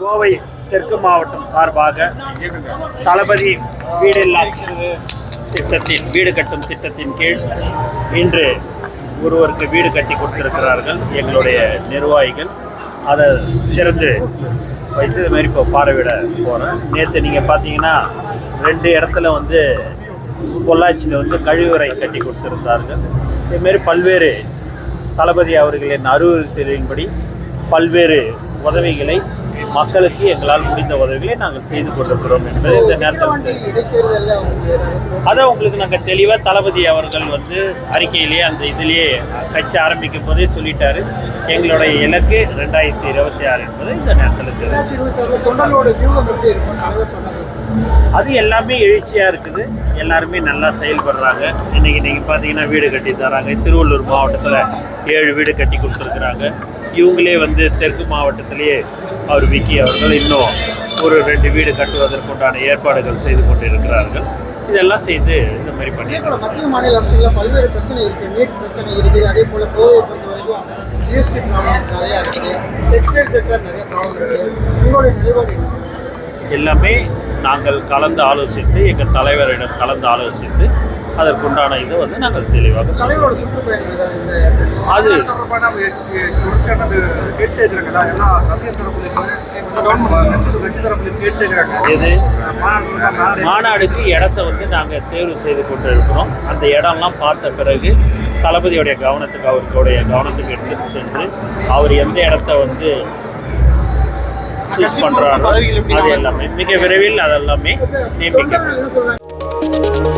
கோவை தெற்கு மாவட்டம் சார்பாக தளபதி வீடில்லா திட்டத்தின் வீடு கட்டும் திட்டத்தின் கீழ் இன்று ஒருவருக்கு வீடு கட்டி கொடுத்திருக்கிறார்கள். எங்களுடைய நிர்வாகிகள். அதை திறந்து வைத்து இது மாதிரி இப்போ பார்வையிட போகிறேன் நேற்று நீங்கள் பார்த்தீங்கன்னா ரெண்டு இடத்துல வந்து பொள்ளாச்சியில் வந்து கழிவுறை கட்டி கொடுத்திருந்தார்கள். இதுமாரி பல்வேறு தளபதி அவர்களின் அறிவுறுத்தலின்படி பல்வேறு உதவிகளை மக்களுக்கு எங்களால் முடிந்த உதவிகளை நாங்கள் செய்து கொண்டிருக்கிறோம் என்பது இந்த நேரத்தில் அதை உங்களுக்கு நாங்கள் தெளிவாக தளபதி அவர்கள் வந்து அறிக்கையிலேயே அந்த இதுலேயே கட்சி ஆரம்பிக்கும் போதே சொல்லிட்டாரு. எங்களுடைய இலக்கு ரெண்டாயிரத்தி இருபத்தி ஆறு என்பது இந்த நேரத்தில் அது எல்லாமே எழுச்சியாக இருக்குது. எல்லாருமே நல்லா செயல்படுறாங்க. இன்றைக்கி நீங்கள் பார்த்தீங்கன்னா வீடு கட்டி தராங்க. திருவள்ளூர் மாவட்டத்தில் ஏழு வீடு கட்டி கொடுத்துருக்குறாங்க. இவங்களே வந்து தெற்கு மாவட்டத்திலேயே அவர் விக்கி அவர்கள் இன்னும் ஒரு ரெண்டு வீடு கட்டுவதற்குண்டான ஏற்பாடுகள் செய்து கொண்டிருக்கிறார்கள். இதெல்லாம் செய்து இந்த மாதிரி பண்ணி மத்திய மாநில அரசுகளில் பல்வேறு பிரச்சனை இருக்கு. நீட் பிரச்சனை இருக்குது. அதே போல கோவையை பொறுத்த வரைக்கும் ஜிஎஸ்டி ப்ராப்ளம்ஸ் நிறையா இருக்குது. டெக்ஸ்டைல் செக்டர் நிறைய ப்ராப்ளம் இருக்கு. உங்களுடைய நிலைப்பாடு எல்லாமே நாங்கள் கலந்து ஆலோசித்து எங்கள் தலைவரிடம் கலந்து ஆலோசித்து அதற்குண்டான இதை வந்து நாங்கள் தெளிவாக அது எது? மாநாடு. மாநாடுக்கு இடத்த வந்து நாங்கள் தேர்வு செய்து கொண்டு இருக்கிறோம் அந்த இடம்லாம் பார்த்த பிறகு தளபதியோடைய கவனத்துக்கு அவருடைய கவனத்துக்கு எடுத்து சென்று அவர் எந்த இடத்த வந்து சூஸ் பண்ணுறாரோ அது எல்லாமே. மிக விரைவில் அதெல்லாமே நியமிக்கப்படும்